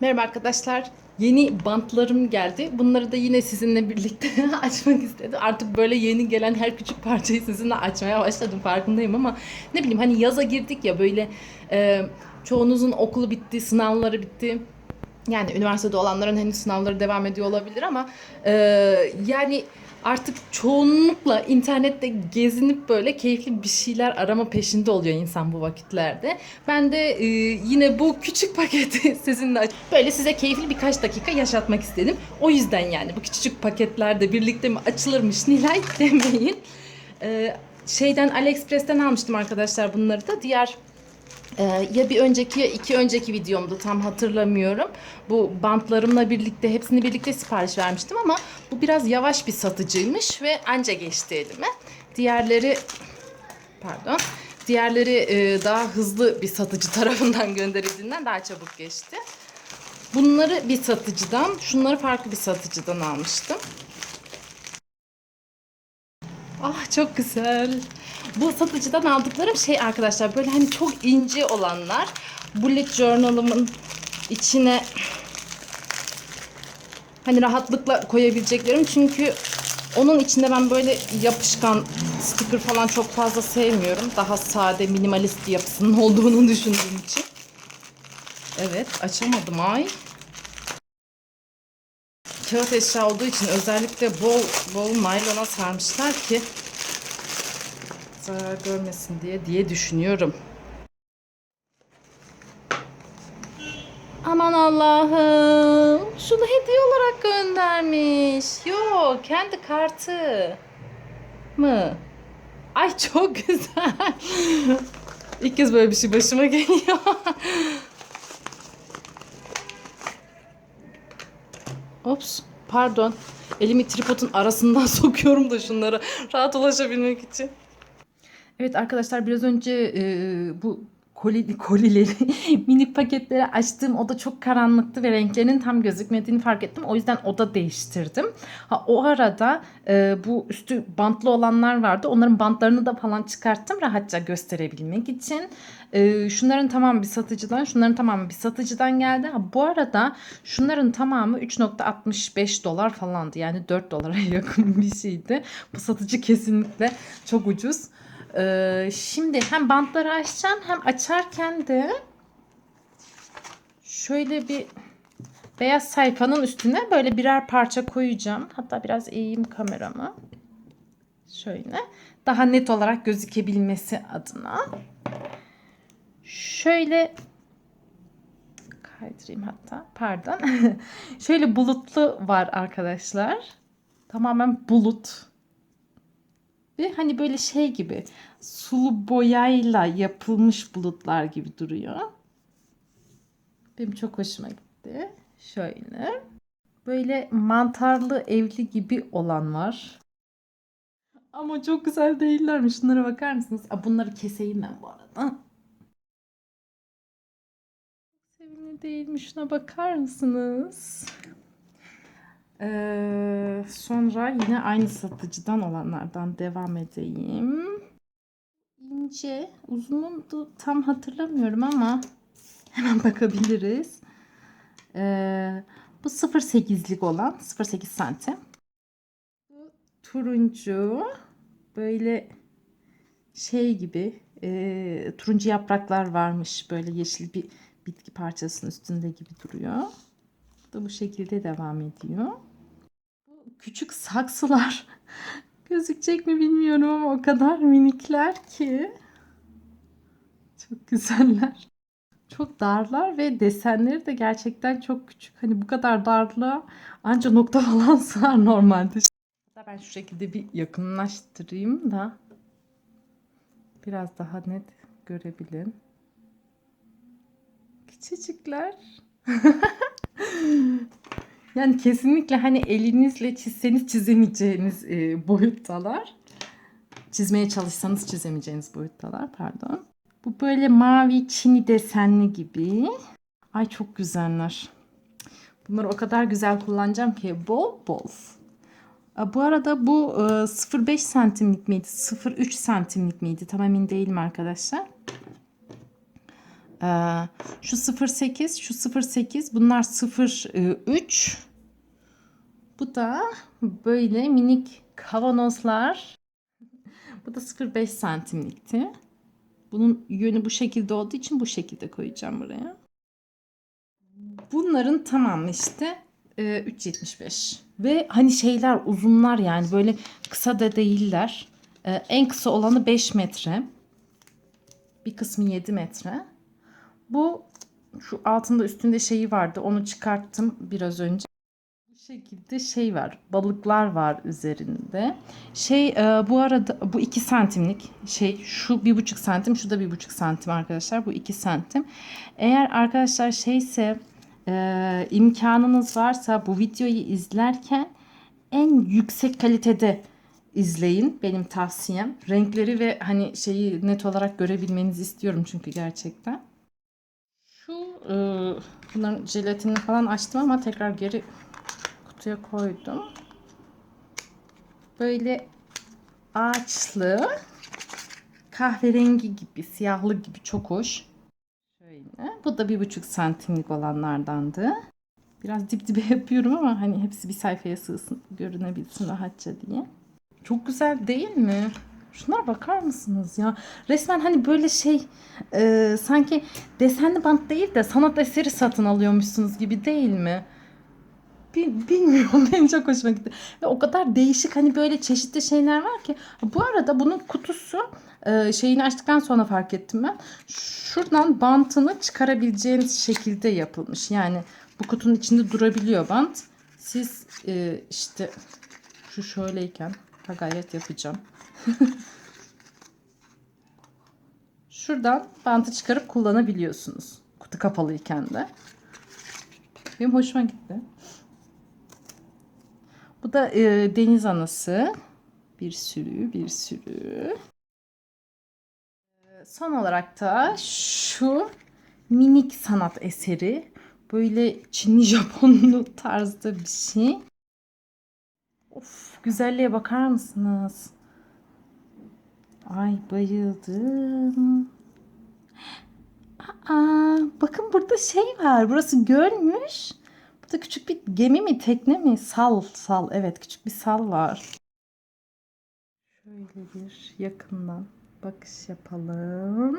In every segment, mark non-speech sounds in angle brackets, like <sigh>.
Merhaba arkadaşlar. Yeni bantlarım geldi. Bunları da yine sizinle birlikte <laughs> açmak istedim. Artık böyle yeni gelen her küçük parçayı sizinle açmaya başladım farkındayım ama ne bileyim hani yaza girdik ya böyle e, çoğunuzun okulu bitti, sınavları bitti. Yani üniversitede olanların henüz sınavları devam ediyor olabilir ama e, yani artık çoğunlukla internette gezinip böyle keyifli bir şeyler arama peşinde oluyor insan bu vakitlerde. Ben de e, yine bu küçük paketi <laughs> sizinle böyle size keyifli birkaç dakika yaşatmak istedim. O yüzden yani bu küçük paketlerde birlikte mi açılırmış Nilay <laughs> demeyin. E, şeyden AliExpress'ten almıştım arkadaşlar bunları da. Diğer ya bir önceki ya iki önceki videomda tam hatırlamıyorum. Bu bantlarımla birlikte hepsini birlikte sipariş vermiştim ama bu biraz yavaş bir satıcıymış ve anca geçti elime. Diğerleri pardon. Diğerleri e, daha hızlı bir satıcı <laughs> tarafından gönderildiğinden daha çabuk geçti. Bunları bir satıcıdan, şunları farklı bir satıcıdan almıştım. Ah çok güzel. Bu satıcıdan aldıklarım şey arkadaşlar böyle hani çok ince olanlar. Bullet journal'ımın içine hani rahatlıkla koyabileceklerim çünkü onun içinde ben böyle yapışkan sticker falan çok fazla sevmiyorum. Daha sade minimalist yapısının <laughs> olduğunu düşündüğüm için. Evet açamadım ay. Kağıt eşya olduğu için özellikle bol bol naylona sarmışlar ki zarar görmesin diye diye düşünüyorum. Aman Allah'ım. Şunu hediye olarak göndermiş. Yok, kendi kartı mı? Ay çok güzel. İlk kez böyle bir şey başıma geliyor. Ops, pardon. Elimi tripodun arasından <laughs> sokuyorum da şunlara rahat ulaşabilmek için. Evet arkadaşlar biraz önce e, bu koli, kolileri, <laughs> minik paketleri açtığım oda çok karanlıktı ve renklerinin tam gözükmediğini fark ettim. O yüzden oda değiştirdim. Ha, o arada e, bu üstü bantlı olanlar vardı. Onların bantlarını da falan çıkarttım rahatça gösterebilmek için. E, şunların tamamı bir satıcıdan, şunların tamamı bir satıcıdan geldi. Ha, bu arada şunların tamamı 3.65 dolar falandı. Yani 4 dolara <laughs> yakın bir şeydi. Bu satıcı kesinlikle çok ucuz. Ee, şimdi hem bantları açacağım hem açarken de şöyle bir beyaz sayfanın üstüne böyle birer parça koyacağım. Hatta biraz eğeyim kameramı. Şöyle daha net olarak gözükebilmesi adına. Şöyle kaydırayım hatta. Pardon. <laughs> şöyle bulutlu var arkadaşlar. Tamamen bulut. Ve hani böyle şey gibi sulu boyayla yapılmış bulutlar gibi duruyor. Benim çok hoşuma gitti. Şöyle. Böyle mantarlı evli gibi olan var. Ama çok güzel değillermiş. Şunlara bakar mısınız? Aa, bunları keseyim ben bu arada. Sevimli değilmiş. Şuna bakar mısınız? Ee, sonra yine aynı satıcıdan olanlardan devam edeyim. İnce, uzunluğunu tam hatırlamıyorum ama hemen <laughs> bakabiliriz. Ee, bu 0.8'lik olan 0.8 santim. Bu turuncu böyle şey gibi e, turuncu yapraklar varmış böyle yeşil bir bitki parçasının üstünde gibi duruyor. Bu da bu şekilde devam ediyor. Küçük saksılar <laughs> gözükecek mi bilmiyorum ama o kadar minikler ki. Çok güzeller. Çok darlar ve desenleri de gerçekten çok küçük. Hani bu kadar darlığa anca nokta <laughs> falan sığar normalde. Ben şu şekilde bir yakınlaştırayım da biraz daha net görebilin. Küçücükler. <laughs> Yani kesinlikle hani elinizle çizseniz çizemeyeceğiniz e, boyuttalar. Çizmeye çalışsanız çizemeyeceğiniz boyuttalar pardon. Bu böyle mavi çini desenli gibi. Ay çok güzeller. Bunları o kadar güzel kullanacağım ki bol bol. Aa, Bu arada bu e, 0.5 santimlik miydi? 0.3 santimlik miydi? Tam emin değilim arkadaşlar. Ee, şu 08, şu 08 bunlar 03. Bu da böyle minik kavanozlar. <laughs> Bu da 0,5 santimlikti. Bunun yönü bu şekilde olduğu için bu şekilde koyacağım buraya. Bunların tamamı işte e, 3.75 ve hani şeyler uzunlar yani böyle kısa da değiller. E, en kısa olanı 5 metre. Bir kısmı 7 metre. Bu şu altında üstünde şeyi vardı. Onu çıkarttım biraz önce. Bu şekilde şey var. Balıklar var üzerinde. Şey e, bu arada bu 2 santimlik şey şu 1,5 santim şu da 1,5 santim arkadaşlar. Bu 2 santim. Eğer arkadaşlar şeyse e, imkanınız varsa bu videoyu izlerken en yüksek kalitede izleyin. Benim tavsiyem. Renkleri ve hani şeyi net olarak görebilmenizi istiyorum çünkü gerçekten. Bunların jelatinini falan açtım ama tekrar geri kutuya koydum. Böyle ağaçlı kahverengi gibi, siyahlı gibi çok hoş. Şöyle. Bu da bir buçuk santimlik olanlardandı. Biraz dip dibe <laughs> yapıyorum ama hani hepsi bir sayfaya sığsın, görünebilsin rahatça diye. Çok güzel değil mi? Şunlara bakar mısınız ya? Resmen hani böyle şey e, sanki desenli bant değil de sanat eseri satın alıyormuşsunuz gibi değil mi? Bil- Bilmiyorum <laughs> benim çok hoşuma gitti. Ve o kadar değişik hani böyle çeşitli şeyler var ki. Bu arada bunun kutusu e, şeyini açtıktan sonra fark ettim ben. Şuradan bantını çıkarabileceğiniz şekilde yapılmış. Yani bu kutunun içinde durabiliyor bant. Siz e, işte şu şöyleyken ha gayret yapacağım. <laughs> Şuradan bantı çıkarıp kullanabiliyorsunuz. Kutu kapalıyken de. Benim hoşuma gitti. Bu da e, deniz anası. Bir sürü, bir sürü. Son olarak da şu minik sanat eseri. Böyle Çinli <laughs> Japonlu tarzda bir şey. Of, güzelliğe bakar mısınız? Ay bayıldım. Aa, bakın burada şey var. Burası gölmüş. Burada küçük bir gemi mi, tekne mi? Sal, sal. Evet, küçük bir sal var. Şöyle bir yakından bakış yapalım.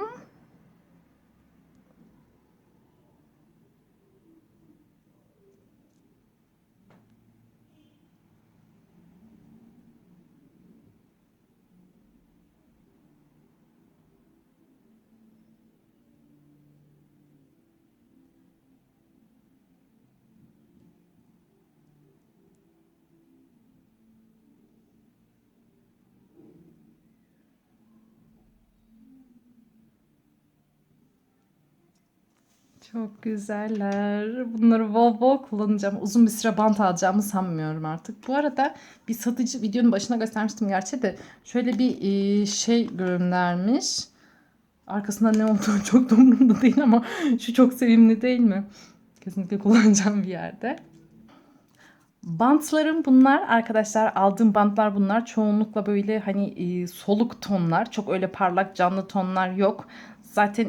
Çok güzeller. Bunları bol bol kullanacağım. Uzun bir süre bant alacağımı sanmıyorum artık. Bu arada bir satıcı videonun başına göstermiştim gerçi de şöyle bir e, şey göndermiş. Arkasında ne olduğu <laughs> çok da değil ama şu çok sevimli değil mi? Kesinlikle kullanacağım bir yerde. Bantlarım bunlar arkadaşlar aldığım bantlar bunlar çoğunlukla böyle hani e, soluk tonlar çok öyle parlak canlı tonlar yok zaten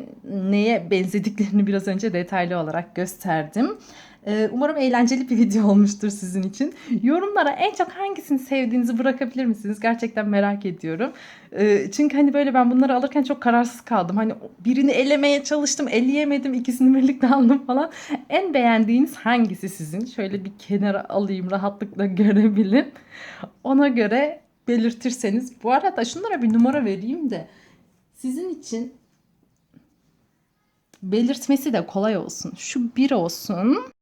neye benzediklerini biraz önce detaylı olarak gösterdim. Ee, Umarım eğlenceli bir video olmuştur sizin için. Yorumlara en çok hangisini sevdiğinizi bırakabilir misiniz? Gerçekten merak ediyorum. Ee, Çünkü hani böyle ben bunları alırken çok kararsız kaldım. Hani birini elemeye çalıştım, eleyemedim. ikisini birlikte aldım falan. En beğendiğiniz hangisi sizin? Şöyle bir kenara alayım rahatlıkla <laughs> görebilin. Ona göre belirtirseniz. Bu arada şunlara bir numara vereyim de sizin için belirtmesi de kolay olsun. Şu bir olsun.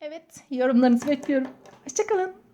Evet, yorumlarınızı bekliyorum. Hoşçakalın.